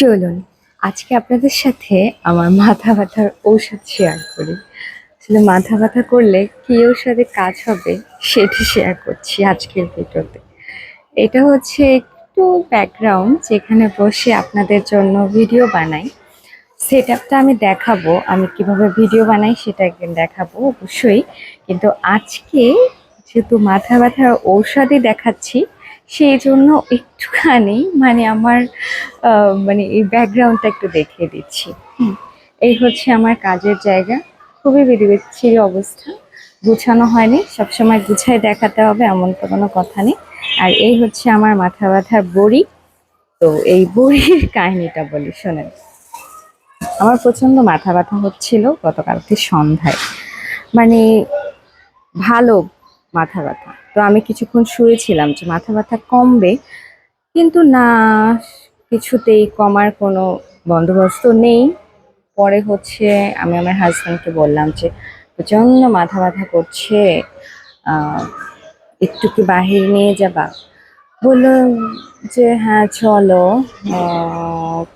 চলুন, আজকে আপনাদের সাথে আমার মাথা ব্যথার ঔষধ শেয়ার করি। আসলে মাথা ব্যথা করলে কি ঔষধে কাজ হবে সেটি শেয়ার করছি আজকের ভিডিওতে। এটা হচ্ছে একটু ব্যাকগ্রাউন্ড যেখানে বসে আপনাদের জন্য ভিডিও বানাই। সেট আপটা আমি দেখাবো, আমি কীভাবে ভিডিও বানাই সেটা একদিন দেখাবো অবশ্যই। কিন্তু আজকে যেহেতু মাথা ব্যথার ঔষধই দেখাচ্ছি সেই জন্য একটুখানি মানে আমার মানে এই ব্যাকগ্রাউন্ডটা একটু দেখিয়ে দিচ্ছি। এই হচ্ছে আমার কাজের জায়গা। খুবই বিচ্ছিরি অবস্থা। গুছানো হয়নি। সবসময় গুছাই দেখাতে হবে, এমন তো কোনো কথা নেই। আর এই হচ্ছে আমার মাথা ব্যথার বড়ি। তো এই বড়ির কাহিনীটা বলি, শোনেন। আমার প্রচণ্ড মাথা ব্যথা হচ্ছিল গতকালকে সন্ধ্যায়। মানে ভালো মাথা ব্যথা। তো আমি কিছুক্ষণ শুয়েছিলাম যে মাথা ব্যথা কমবে, কিন্তু না, কিছুতেই কমার কোনো বন্দোবস্ত নেই। পরে হচ্ছে আমি আমার হাজব্যান্ডকে বললাম যে প্রচণ্ড মাথা ব্যথা করছে একটু কি বাহির নিয়ে যাবা? বলল যে হ্যাঁ চলো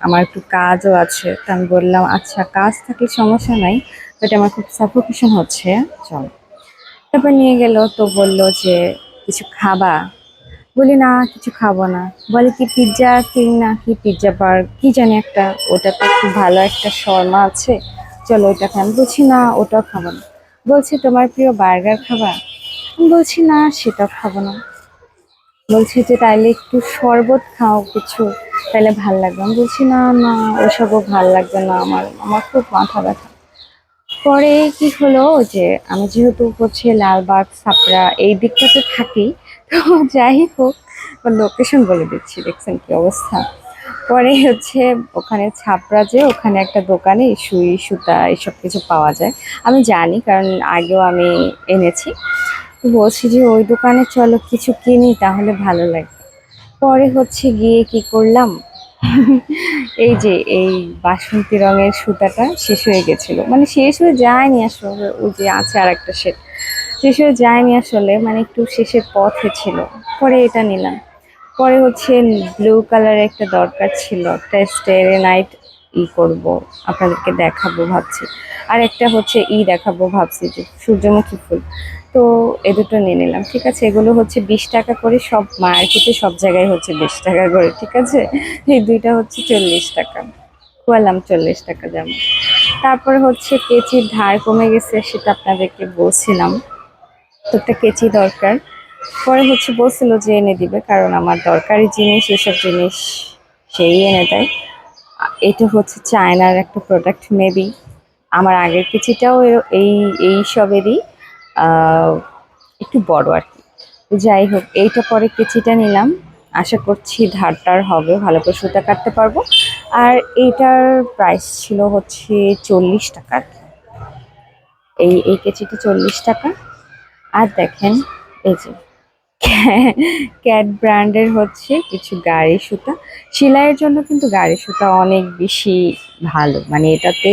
আমার একটু কাজও আছে। তো আমি বললাম আচ্ছা কাজ থাকলে সমস্যা নাই বাট আমার খুব সাফোকেশন হচ্ছে, চলো। তারপর নিয়ে গেল, তো বলল যে, কিছু খাবা? বলি, না, কিছু খাব না। বলে, কি পিৎজা কিং না কি পিৎজা বার কি জানি একটা ওটা তো খুব ভালো একটা শর্মা আছে। চলো ওটা খান বলছি, না, ওটাও খাব না। বলছে, তোমার প্রিয় বার্গার খাবা? বলছি, না, সেটাও খাব না। বলছি যে, তাইলে একটু শরবত খাও কিছু তাহলে ভালো লাগবে। আমি বলছি, না না, ওসবও ভালো লাগবে না আমার আমার খুব মাথা ব্যথা। পরে কি হলো যে, আমি যেহেতু হচ্ছে লালবাগ ছাপড়া এই দিকটাতে থাকি, তো যাই হোক লোকেশন বলে দিচ্ছি, দেখছেন কি অবস্থা। পরে হচ্ছে ওখানে ছাপড়া যে, ওখানে একটা দোকানে সুই, সুতা এসব কিছু পাওয়া যায়। আমি জানি, কারণ আগেও আমি এনেছি। তো বলছি যে, ওই দোকানে চলো, কিছু কিনি, তাহলে ভালো লাগবে পরে হচ্ছে গিয়ে কি করলাম এই যে, এই বাসন্তী রঙের সুতাটা শেষ হয়ে গেছিল। মানে শেষ হয়ে যায়নি আসলে, ওই যে আছে আর একটা সেট শেষ হয়ে যায়নি আসলে মানে একটু শেষের পথে ছিল। পরে এটা নিলাম। পরে হচ্ছে ব্লু কালারের একটা দরকার ছিল, একটা স্টেরে নাইট ই করব, আপনাদেরকে দেখাবো ভাবছি। আর একটা হচ্ছে ই দেখাবো ভাবছি যে সূর্যমুখী ফুল। তো এ দুটো নিয়ে নিলাম, ঠিক আছে? এগুলো হচ্ছে বিশ টাকা করে, সব মার্কেটে সব জায়গায় হচ্ছে বিশ টাকা করে, ঠিক আছে? এই দুইটা হচ্ছে চল্লিশ টাকা। খোয়ালাম চল্লিশ টাকা যেমন তারপরে হচ্ছে কেচির ধার কমে গেছে, সেটা আপনাদেরকে বলছিলাম। তো একটা কেচি দরকার। পরে হচ্ছে বলছিল যে এনে দিবে, কারণ আমার দরকারি জিনিস, এসব জিনিস সেই এনে দেয়। এটা হচ্ছে চায়নার একটা প্রোডাক্ট মেবি আমার আগের কেচিটাও এর- এই এই সবেরই একটু বড় আর কি। যাই হোক, এইটা পরে কেচিটা নিলাম। আশা করছি ধারটার হবে, ভালো করে সুতা কাটতে পারব। আর এইটার প্রাইস ছিল হচ্ছে চল্লিশ টাকা। এই এই কেচিটা চল্লিশ টাকা। আর দেখেন, এই যে ক্যাট ব্র্যান্ডের হচ্ছে কিছু গাড়ি সুতা। সেলাইয়ের জন্য কিন্তু গাড়ি সুতা অনেক বেশি ভালো। মানে এটাতে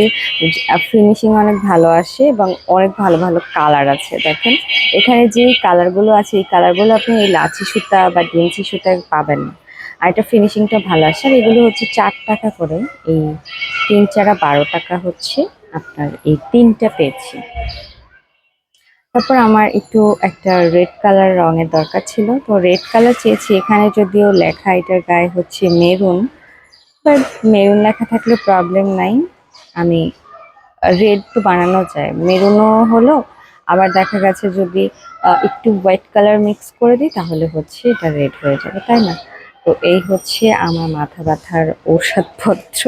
ফিনিশিং অনেক ভালো আসে এবং অনেক ভালো ভালো কালার আছে, দেখেন। এখানে যে কালারগুলো আছে, এই কালারগুলো আপনি এই লাচি সুতা বা ডিমচি সুতায় পাবেন না। আর এটা ফিনিশিংটা ভালো আসে। আর এগুলো হচ্ছে চার টাকা করে। এই তিন চারা বারো টাকা হচ্ছে আপনার এই তিনটা পেয়েছি। তারপর আমার একটু একটা রেড কালার রঙের দরকার ছিল। তো রেড কালার চেয়েছি। এখানে যদিও লেখা, এটার গায়ে হচ্ছে মেরুন বাট মেরুন লেখা থাকলে প্রবলেম নাই। আমি রেড তো বানানো যায়। মেরুনও হলো, আবার দেখা গেছে যদি একটু হোয়াইট কালার মিক্স করে দিই, তাহলে হচ্ছে এটা রেড হয়ে যাবে, তাই না? তো এই হচ্ছে আমার মাথা ব্যথার ঔষধপত্র।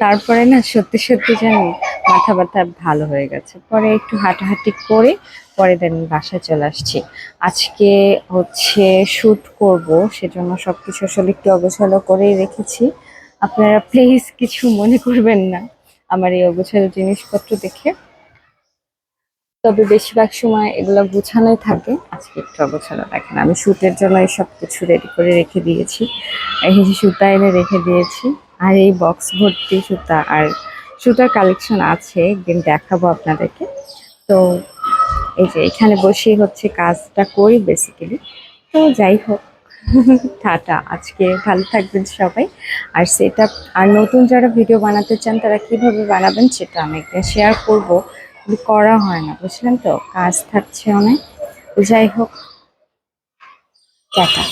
তারপরে না, সত্যি সত্যি জানি মাথা ব্যথা ভালো হয়ে গেছে। পরে একটু হাঁটাহাঁটি করে পরে দেন বাসায় চলে আসছি। আজকে হচ্ছে শ্যুট করব, সেজন্য সব কিছু আসলে একটু অগোছালো করেই রেখেছি। আপনারা প্লিজ কিছু মনে করবেন না আমার এই অগোছালো জিনিসপত্র দেখে। তবে বেশিরভাগ সময় এগুলো গুছানোই থাকে। আজকে একটু অগোছালো দেখেন, আমি শ্যুটের জন্য এই সব কিছু রেডি করে রেখে দিয়েছি। এই সুতা এনে রেখে দিয়েছি। আর এই বক্স ভর্তি সুতা, আর সুতার কালেকশন আছে, একদিন দেখাবো আপনাদেরকে। তো এই যে এখানে বসে হচ্ছে কাজটা করি বেসিক্যালি তো যাই হোক, টাটা, আজকে ভালো থাকবেন সবাই। আর সেটা আর নতুন যারা ভিডিও বানাতে চান, তারা কীভাবে বানাবেন সেটা আমি একটা শেয়ার করব। করা হয় না, বুঝলেন তো? কাজ থাকছে অনেক। যাই হোক, টাটা।